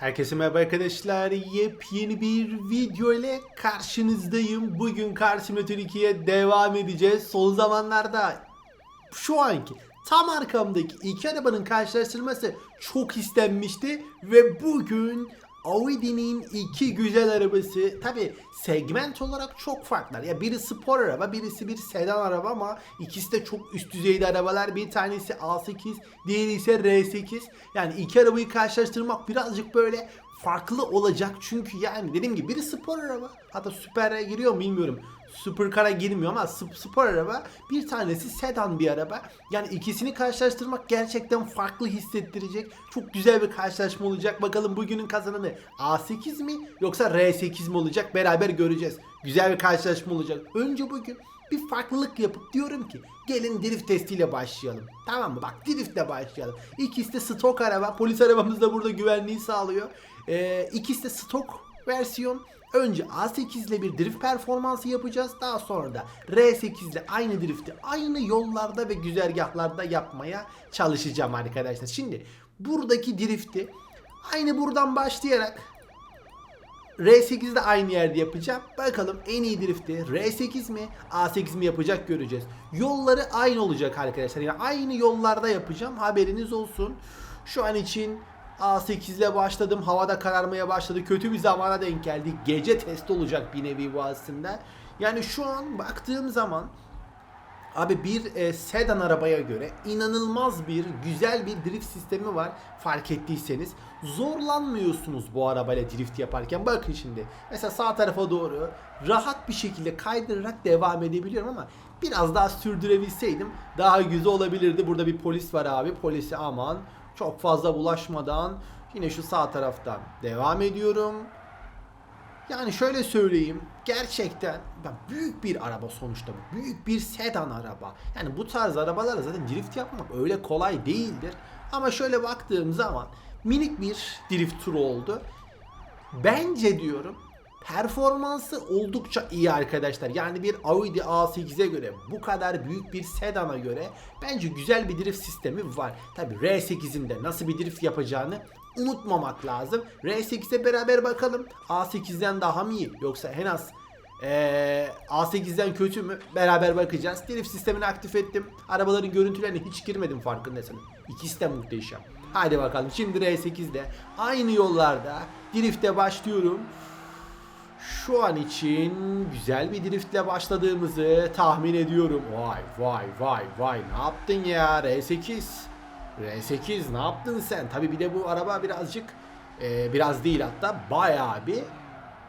Herkese merhaba arkadaşlar. Yepyeni bir video ile karşınızdayım. Bugün Car Simulator 2'ye devam edeceğiz. Son zamanlarda şu anki tam arkamdaki iki arabanın karşılaştırması çok istenmişti ve bugün Audi'nin iki güzel arabası tabi segment olarak çok farklılar. Ya biri spor araba, birisi bir sedan araba ama ikisi de çok üst düzeyde arabalar. Bir tanesi A8, diğeri ise R8. Yani iki arabayı karşılaştırmak birazcık böyle farklı olacak çünkü yani dediğim gibi biri spor araba hatta süper'e giriyor mu bilmiyorum Supercar'a girmiyor ama sp- spor araba bir tanesi sedan bir araba yani ikisini karşılaştırmak gerçekten farklı hissettirecek çok güzel bir karşılaşma olacak bakalım bugünün kazananı A8 mi yoksa R8 mi olacak beraber göreceğiz güzel bir karşılaşma olacak önce bugün bir farklılık yapıp diyorum ki gelin drift testiyle başlayalım. Tamam mı? Bak driftle başlayalım. İkisi de stok araba. Polis arabamız da burada güvenliği sağlıyor. Ee, ikisi de stok versiyon. Önce A8 ile bir drift performansı yapacağız. Daha sonra da R8 ile aynı drifti aynı yollarda ve güzergahlarda yapmaya çalışacağım arkadaşlar. Şimdi buradaki drifti aynı buradan başlayarak R8'de aynı yerde yapacağım. Bakalım en iyi drifti R8 mi A8 mi yapacak göreceğiz. Yolları aynı olacak arkadaşlar. Yani aynı yollarda yapacağım. Haberiniz olsun. Şu an için A8 ile başladım. Havada kararmaya başladı. Kötü bir zamana denk geldi. Gece testi olacak bir nevi bu aslında. Yani şu an baktığım zaman Abi bir e, sedan arabaya göre inanılmaz bir güzel bir drift sistemi var fark ettiyseniz. Zorlanmıyorsunuz bu arabayla drift yaparken. Bakın şimdi mesela sağ tarafa doğru rahat bir şekilde kaydırarak devam edebiliyorum ama biraz daha sürdürebilseydim daha güzel olabilirdi. Burada bir polis var abi. Polisi aman çok fazla bulaşmadan yine şu sağ taraftan devam ediyorum. Yani şöyle söyleyeyim. Gerçekten büyük bir araba sonuçta bu. Büyük bir sedan araba. Yani bu tarz arabalarla zaten drift yapmak öyle kolay değildir. Ama şöyle baktığım zaman minik bir drift turu oldu. Bence diyorum performansı oldukça iyi arkadaşlar. Yani bir Audi A8'e göre bu kadar büyük bir sedana göre bence güzel bir drift sistemi var. Tabi R8'in de nasıl bir drift yapacağını unutmamak lazım. R8'e beraber bakalım. A8'den daha mı iyi yoksa en az ee, A8'den kötü mü? Beraber bakacağız. Drift sistemini aktif ettim. Arabaların görüntülerine hiç girmedim farkındaysanız. İkisi de muhteşem. Hadi bakalım şimdi R8'de aynı yollarda drifte başlıyorum. Şu an için güzel bir driftle başladığımızı tahmin ediyorum. Vay vay vay vay ne yaptın ya R8? R8 ne yaptın sen? Tabi bir de bu araba birazcık e, biraz değil hatta bayağı bir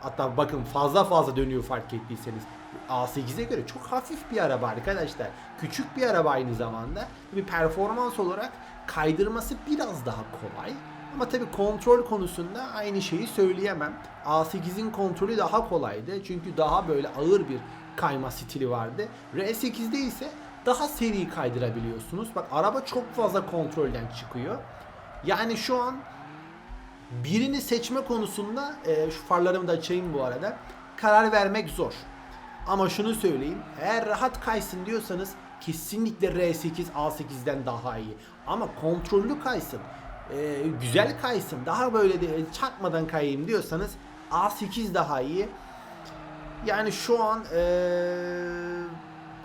hatta bakın fazla fazla dönüyor fark ettiyseniz. A8'e göre çok hafif bir araba arkadaşlar. Küçük bir araba aynı zamanda. Bir performans olarak kaydırması biraz daha kolay. Ama tabi kontrol konusunda aynı şeyi söyleyemem. A8'in kontrolü daha kolaydı. Çünkü daha böyle ağır bir kayma stili vardı. R8'de ise daha seri kaydırabiliyorsunuz. Bak araba çok fazla kontrolden çıkıyor. Yani şu an birini seçme konusunda e, şu farlarımı da açayım bu arada. Karar vermek zor. Ama şunu söyleyeyim. Eğer rahat kaysın diyorsanız kesinlikle R8 A8'den daha iyi. Ama kontrollü kaysın. E, güzel kaysın. Daha böyle de çarpmadan kayayım diyorsanız A8 daha iyi. Yani şu an e,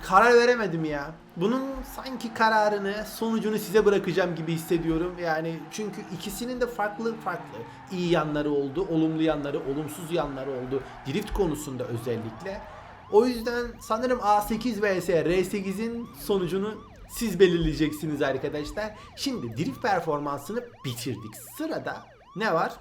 karar veremedim ya. Bunun sanki kararını, sonucunu size bırakacağım gibi hissediyorum. Yani çünkü ikisinin de farklı farklı iyi yanları oldu, olumlu yanları, olumsuz yanları oldu. Drift konusunda özellikle. O yüzden sanırım A8 vs R8'in sonucunu siz belirleyeceksiniz arkadaşlar. Şimdi drift performansını bitirdik. Sırada ne var?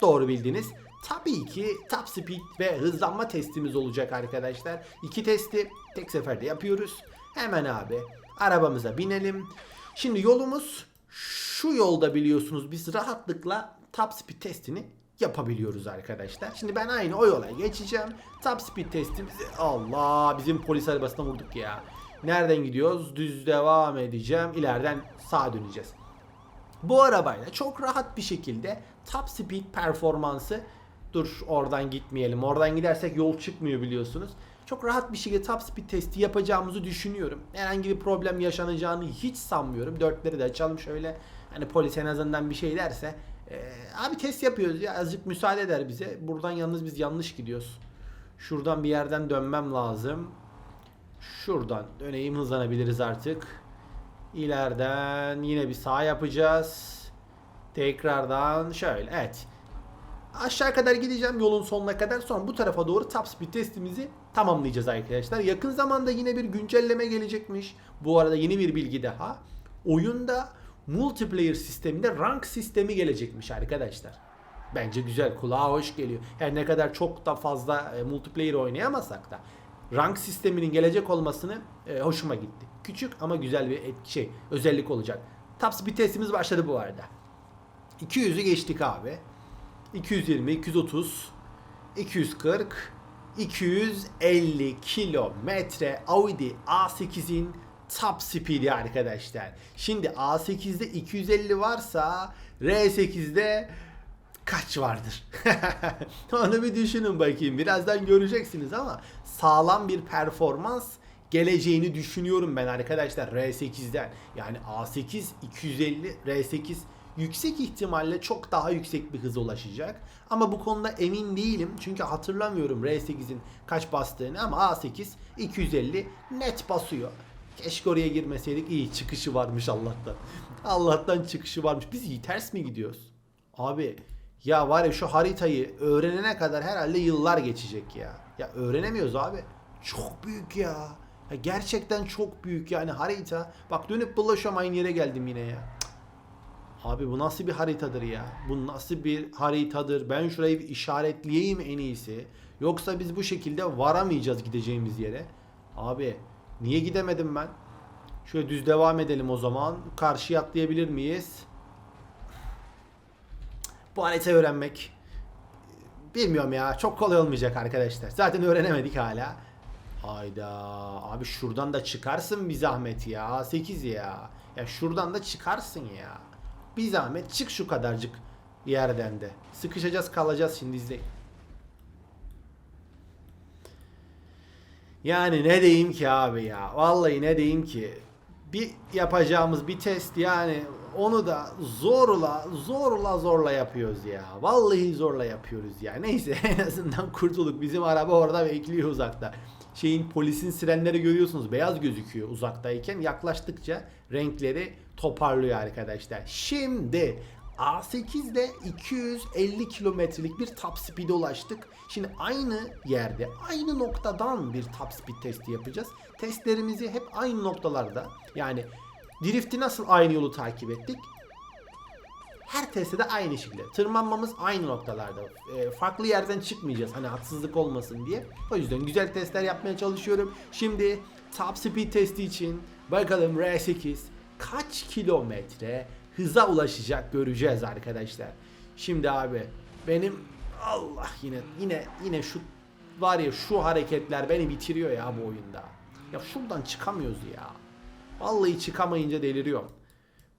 Doğru bildiniz. Tabii ki top speed ve hızlanma testimiz olacak arkadaşlar. İki testi tek seferde yapıyoruz. Hemen abi arabamıza binelim. Şimdi yolumuz şu yolda biliyorsunuz biz rahatlıkla top speed testini yapabiliyoruz arkadaşlar. Şimdi ben aynı o yola geçeceğim. Top speed testimizi Allah bizim polis arabasına vurduk ya. Nereden gidiyoruz? Düz devam edeceğim. İleriden sağa döneceğiz. Bu arabayla çok rahat bir şekilde top speed performansı dur oradan gitmeyelim. Oradan gidersek yol çıkmıyor biliyorsunuz. Çok rahat bir şekilde top speed testi yapacağımızı düşünüyorum. Herhangi bir problem yaşanacağını hiç sanmıyorum. Dörtleri de açalım şöyle. Hani polis en azından bir şey derse Ee, abi test yapıyoruz ya azıcık müsaade eder bize. Buradan yalnız biz yanlış gidiyoruz. Şuradan bir yerden dönmem lazım. Şuradan döneyim hızlanabiliriz artık. İleriden yine bir sağ yapacağız. Tekrardan şöyle evet. Aşağı kadar gideceğim yolun sonuna kadar sonra bu tarafa doğru top speed testimizi tamamlayacağız arkadaşlar. Yakın zamanda yine bir güncelleme gelecekmiş. Bu arada yeni bir bilgi daha. Oyunda multiplayer sisteminde rank sistemi gelecekmiş arkadaşlar. Bence güzel, kulağa hoş geliyor. Her ne kadar çok da fazla e, multiplayer oynayamasak da rank sisteminin gelecek olmasını e, hoşuma gitti. Küçük ama güzel bir etki, şey, özellik olacak. Top speed testimiz başladı bu arada. 200'ü geçtik abi. 220, 230, 240, 250 kilometre Audi A8'in top speed'i arkadaşlar. Şimdi A8'de 250 varsa R8'de kaç vardır? Onu bir düşünün bakayım. Birazdan göreceksiniz ama sağlam bir performans geleceğini düşünüyorum ben arkadaşlar R8'den. Yani A8 250 R8 yüksek ihtimalle çok daha yüksek bir hıza ulaşacak. Ama bu konuda emin değilim. Çünkü hatırlamıyorum R8'in kaç bastığını ama A8 250 net basıyor. Keşke oraya girmeseydik. İyi çıkışı varmış Allah'tan. Allah'tan çıkışı varmış. Biz iyi ters mi gidiyoruz? Abi ya var ya şu haritayı öğrenene kadar herhalde yıllar geçecek ya. Ya öğrenemiyoruz abi. Çok büyük ya. ya gerçekten çok büyük yani harita. Bak dönüp dolaşıyorum aynı yere geldim yine ya. Abi bu nasıl bir haritadır ya? Bu nasıl bir haritadır? Ben şurayı bir işaretleyeyim en iyisi. Yoksa biz bu şekilde varamayacağız gideceğimiz yere. Abi niye gidemedim ben? Şöyle düz devam edelim o zaman. Karşıya atlayabilir miyiz? Haritayı öğrenmek bilmiyorum ya. Çok kolay olmayacak arkadaşlar. Zaten öğrenemedik hala. Hayda. Abi şuradan da çıkarsın bir zahmet ya. 8 ya. Ya şuradan da çıkarsın ya. Bir zahmet çık şu kadarcık yerden de. Sıkışacağız kalacağız şimdi izleyin. Yani ne diyeyim ki abi ya. Vallahi ne diyeyim ki. Bir yapacağımız bir test yani onu da zorla zorla zorla yapıyoruz ya. Vallahi zorla yapıyoruz ya. Neyse en azından kurtulduk. Bizim araba orada bekliyor uzakta. Şeyin polisin sirenleri görüyorsunuz. Beyaz gözüküyor uzaktayken. Yaklaştıkça renkleri toparlıyor arkadaşlar. Şimdi A8'de 250 kilometrelik bir top speed'e ulaştık. Şimdi aynı yerde, aynı noktadan bir top speed testi yapacağız. Testlerimizi hep aynı noktalarda yani Drift'i nasıl aynı yolu takip ettik? Her testte de aynı şekilde. Tırmanmamız aynı noktalarda. E, farklı yerden çıkmayacağız. Hani haksızlık olmasın diye. O yüzden güzel testler yapmaya çalışıyorum. Şimdi top speed testi için bakalım R8 kaç kilometre hıza ulaşacak göreceğiz arkadaşlar. Şimdi abi benim Allah yine yine yine şu var ya şu hareketler beni bitiriyor ya bu oyunda. Ya şuradan çıkamıyoruz ya. Vallahi çıkamayınca deliriyorum.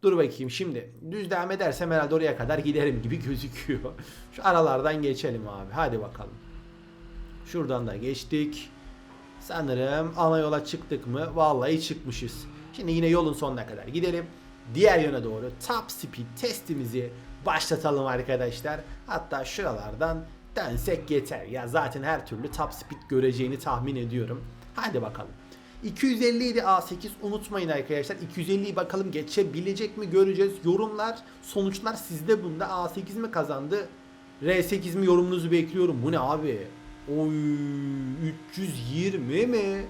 Dur bakayım şimdi düz devam edersem herhalde oraya kadar giderim gibi gözüküyor. Şu aralardan geçelim abi. Hadi bakalım. Şuradan da geçtik. Sanırım ana yola çıktık mı? Vallahi çıkmışız. Şimdi yine yolun sonuna kadar gidelim. Diğer yöne doğru top speed testimizi başlatalım arkadaşlar. Hatta şuralardan dönsek yeter. Ya zaten her türlü top speed göreceğini tahmin ediyorum. Hadi bakalım. 250 idi A8 unutmayın arkadaşlar 250'yi bakalım geçebilecek mi göreceğiz yorumlar sonuçlar sizde bunda A8 mi kazandı R8 mi yorumunuzu bekliyorum bu ne abi Oy 320 mi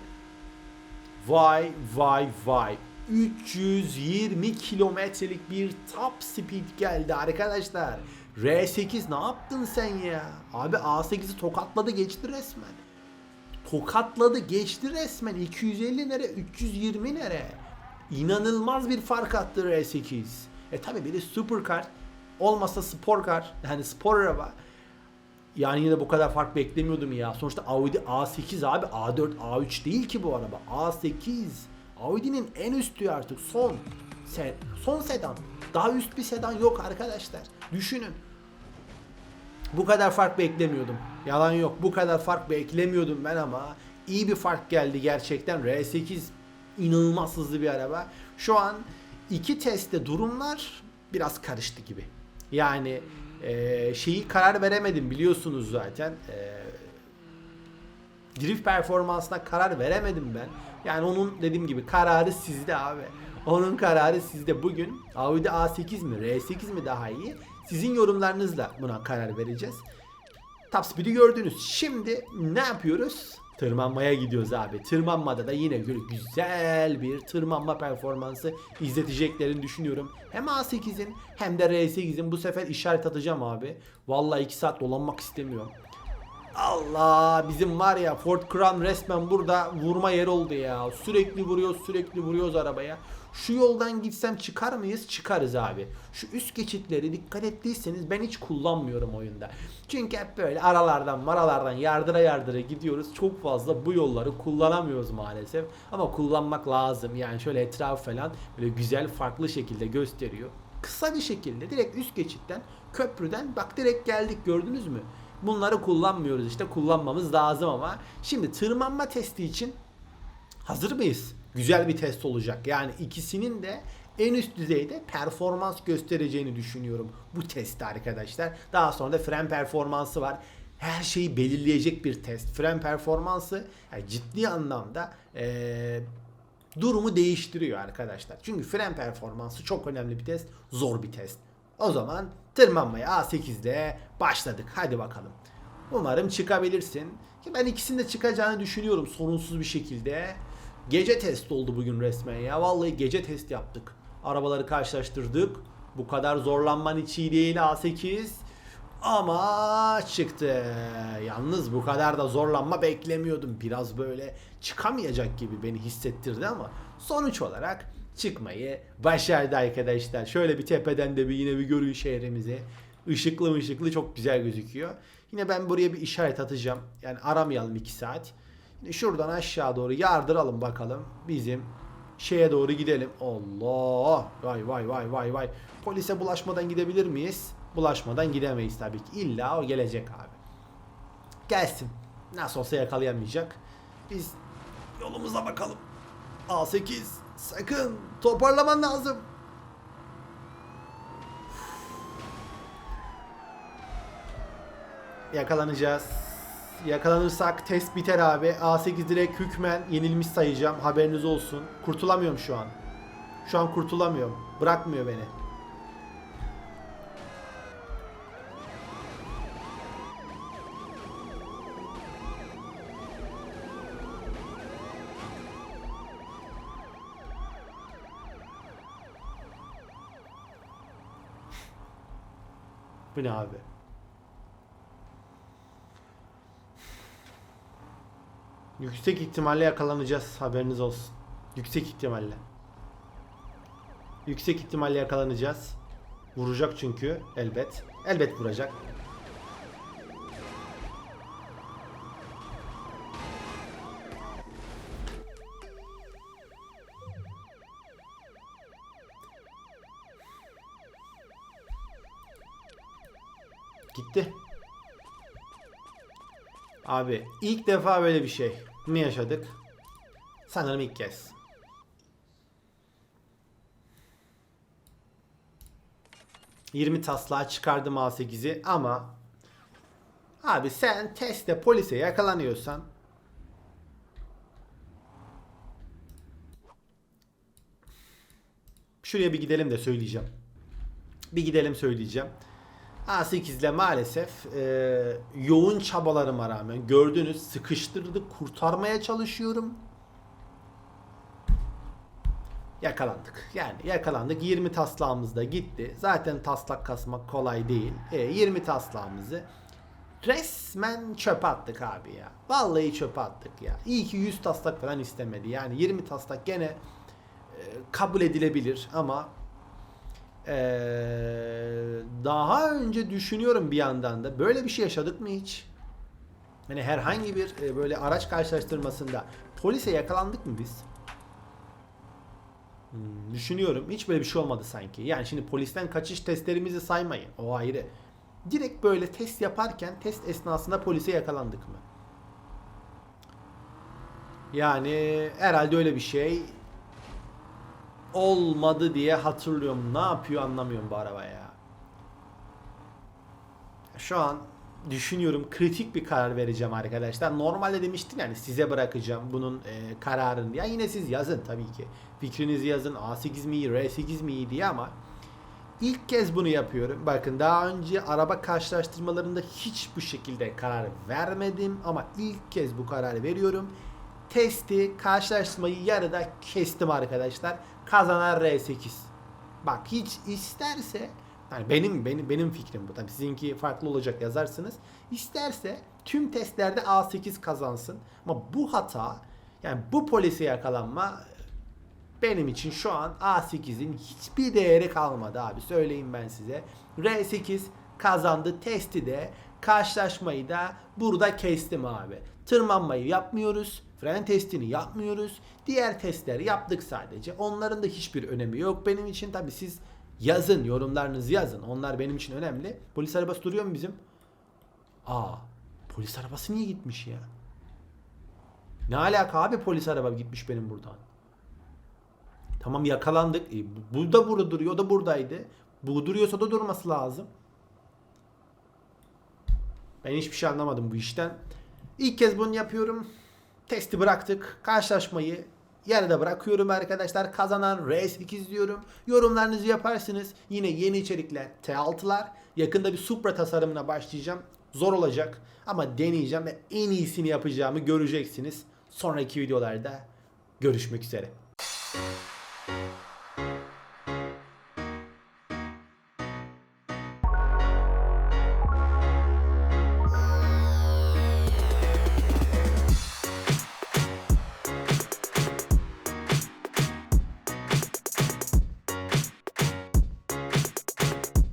Vay vay vay 320 kilometrelik bir top speed geldi arkadaşlar. R8 ne yaptın sen ya? Abi A8'i tokatladı geçti resmen. Tokatladı geçti resmen. 250 nere 320 nere? İnanılmaz bir fark attı R8 e tabi biri supercar olmasa spor car yani spor araba. Yani yine bu kadar fark beklemiyordum ya. Sonuçta Audi A8 abi A4 A3 değil ki bu araba. A8 Audi'nin en üstü artık son se son sedan daha üst bir sedan yok arkadaşlar düşünün bu kadar fark beklemiyordum. Yalan yok. Bu kadar fark beklemiyordum ben ama iyi bir fark geldi gerçekten. R8 inanılmaz hızlı bir araba. Şu an iki testte durumlar biraz karıştı gibi. Yani e, şeyi karar veremedim biliyorsunuz zaten. E, drift performansına karar veremedim ben. Yani onun dediğim gibi kararı sizde abi. Onun kararı sizde. Bugün Audi A8 mi R8 mi daha iyi? Sizin yorumlarınızla buna karar vereceğiz. Top Speed'i gördünüz. Şimdi ne yapıyoruz? Tırmanmaya gidiyoruz abi. Tırmanmada da yine güzel bir tırmanma performansı izleteceklerini düşünüyorum. Hem A8'in hem de R8'in bu sefer işaret atacağım abi. Vallahi 2 saat dolanmak istemiyorum. Allah bizim var ya Ford Crown resmen burada vurma yer oldu ya. Sürekli vuruyoruz sürekli vuruyoruz arabaya. Şu yoldan gitsem çıkar mıyız? Çıkarız abi. Şu üst geçitleri dikkat ettiyseniz ben hiç kullanmıyorum oyunda. Çünkü hep böyle aralardan maralardan yardıra yardıra gidiyoruz. Çok fazla bu yolları kullanamıyoruz maalesef. Ama kullanmak lazım. Yani şöyle etraf falan böyle güzel farklı şekilde gösteriyor. Kısa bir şekilde direkt üst geçitten köprüden bak direkt geldik gördünüz mü? Bunları kullanmıyoruz işte kullanmamız lazım ama şimdi tırmanma testi için hazır mıyız? Güzel bir test olacak. Yani ikisinin de en üst düzeyde performans göstereceğini düşünüyorum bu testte arkadaşlar. Daha sonra da fren performansı var. Her şeyi belirleyecek bir test. Fren performansı yani ciddi anlamda eee, durumu değiştiriyor arkadaşlar. Çünkü fren performansı çok önemli bir test, zor bir test. O zaman tırmanmaya A8'de başladık. Hadi bakalım. Umarım çıkabilirsin. Ki ben ikisinin de çıkacağını düşünüyorum sorunsuz bir şekilde. Gece test oldu bugün resmen ya. Vallahi gece test yaptık. Arabaları karşılaştırdık. Bu kadar zorlanman hiç iyi değil A8. Ama çıktı. Yalnız bu kadar da zorlanma beklemiyordum. Biraz böyle çıkamayacak gibi beni hissettirdi ama sonuç olarak çıkmayı başardı arkadaşlar. Şöyle bir tepeden de bir yine bir görün şehrimizi. Işıklı ışıklı çok güzel gözüküyor. Yine ben buraya bir işaret atacağım. Yani aramayalım 2 saat. Yine şuradan aşağı doğru yardıralım bakalım. Bizim şeye doğru gidelim. Allah! Vay vay vay vay vay. Polise bulaşmadan gidebilir miyiz? Bulaşmadan gidemeyiz tabii ki. İlla o gelecek abi. Gelsin. Nasıl olsa yakalayamayacak. Biz yolumuza bakalım. A8 sakın toparlaman lazım. Yakalanacağız. Yakalanırsak test biter abi. A8 direkt hükmen yenilmiş sayacağım. Haberiniz olsun. Kurtulamıyorum şu an. Şu an kurtulamıyorum. Bırakmıyor beni. Bu ne abi? Yüksek ihtimalle yakalanacağız. Haberiniz olsun. Yüksek ihtimalle. Yüksek ihtimalle yakalanacağız. Vuracak çünkü elbet. Elbet vuracak. Gitti. Abi ilk defa böyle bir şey mi yaşadık? Sanırım ilk kez. ...20 taslağa çıkardım A8'i ama... ...abi sen testte polise yakalanıyorsan... ...şuraya bir gidelim de söyleyeceğim. Bir gidelim söyleyeceğim. A8 ile maalesef e, yoğun çabalarıma rağmen gördüğünüz sıkıştırdık kurtarmaya çalışıyorum. Yakalandık. Yani yakalandık. 20 taslağımız da gitti. Zaten taslak kasmak kolay değil. E, 20 taslağımızı resmen çöpe attık abi ya. Vallahi çöpe attık ya. İyi ki 100 taslak falan istemedi. Yani 20 taslak gene e, kabul edilebilir ama ee, daha önce düşünüyorum bir yandan da böyle bir şey yaşadık mı hiç? Hani herhangi bir e, böyle araç karşılaştırmasında polise yakalandık mı biz? Hmm, düşünüyorum. Hiç böyle bir şey olmadı sanki. Yani şimdi polisten kaçış testlerimizi saymayın. O ayrı. Direkt böyle test yaparken test esnasında polise yakalandık mı? Yani herhalde öyle bir şey olmadı diye hatırlıyorum. Ne yapıyor anlamıyorum bu araba ya. şu an düşünüyorum kritik bir karar vereceğim arkadaşlar. Normalde demiştim yani size bırakacağım bunun e, kararını. Ya yine siz yazın tabii ki. Fikrinizi yazın. A8 mi iyi, R8 mi iyi diye ama ilk kez bunu yapıyorum. Bakın daha önce araba karşılaştırmalarında hiç bu şekilde karar vermedim ama ilk kez bu kararı veriyorum. Testi, karşılaştırmayı yarıda kestim arkadaşlar. Kazanan R8. Bak hiç isterse yani benim benim benim fikrim bu. Tabii sizinki farklı olacak yazarsınız. İsterse tüm testlerde A8 kazansın. Ama bu hata yani bu polise yakalanma benim için şu an A8'in hiçbir değeri kalmadı abi. Söyleyeyim ben size. R8 kazandı. Testi de karşılaşmayı da burada kestim abi. Tırmanmayı yapmıyoruz. Fren testini yapmıyoruz. Diğer testleri yaptık sadece. Onların da hiçbir önemi yok. Benim için tabi siz yazın. Yorumlarınızı yazın. Onlar benim için önemli. Polis arabası duruyor mu bizim? Aa, polis arabası niye gitmiş ya? Ne alaka abi polis araba gitmiş benim buradan. Tamam yakalandık. E, bu- da burada duruyor. O da buradaydı. Bu duruyorsa da durması lazım. Ben hiçbir şey anlamadım bu işten. İlk kez bunu yapıyorum. Testi bıraktık. Karşılaşmayı yarıda bırakıyorum arkadaşlar. Kazanan R8 diyorum. Yorumlarınızı yaparsınız. Yine yeni içerikler T6'lar. Yakında bir Supra tasarımına başlayacağım. Zor olacak ama deneyeceğim ve en iyisini yapacağımı göreceksiniz. Sonraki videolarda görüşmek üzere.